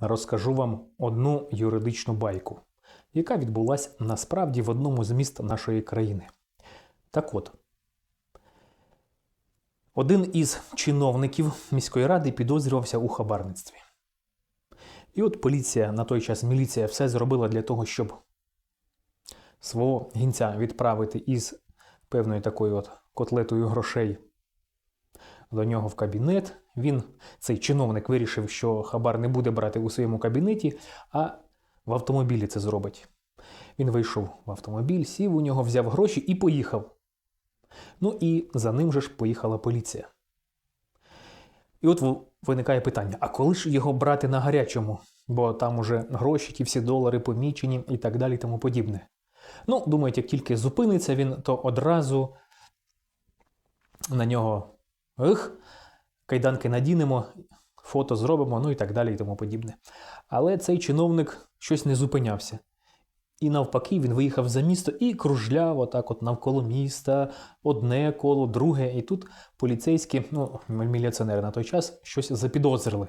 розкажу вам одну юридичну байку, яка відбулася насправді в одному з міст нашої країни. Так от, один із чиновників міської ради підозрювався у хабарництві. І от поліція на той час міліція все зробила для того, щоб свого гінця відправити із певною такою от котлетою грошей до нього в кабінет. Він, цей чиновник, вирішив, що хабар не буде брати у своєму кабінеті, а в автомобілі це зробить. Він вийшов в автомобіль, сів у нього, взяв гроші і поїхав. Ну і за ним же ж поїхала поліція. І от виникає питання: а коли ж його брати на гарячому? Бо там уже гроші, ті всі долари помічені і так далі, тому подібне. Ну, думають, як тільки зупиниться він, то одразу на нього ех, кайданки надінемо, фото зробимо, ну і так далі, і тому подібне. Але цей чиновник щось не зупинявся. І навпаки, він виїхав за місто і кружляв отак от навколо міста, одне коло, друге. І тут поліцейські, ну, міліціонери на той час, щось запідозрили.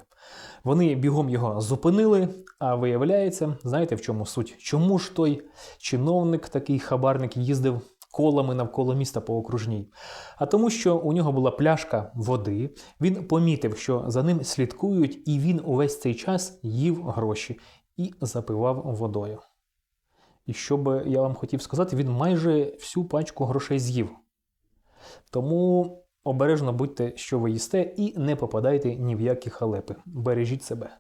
Вони бігом його зупинили, а виявляється, знаєте в чому суть? Чому ж той чиновник, такий хабарник, їздив колами навколо міста по окружній? А тому, що у нього була пляшка води, він помітив, що за ним слідкують, і він увесь цей час їв гроші і запивав водою. І що би я вам хотів сказати, він майже всю пачку грошей з'їв. Тому обережно будьте, що ви їсте, і не попадайте ні в які халепи. Бережіть себе.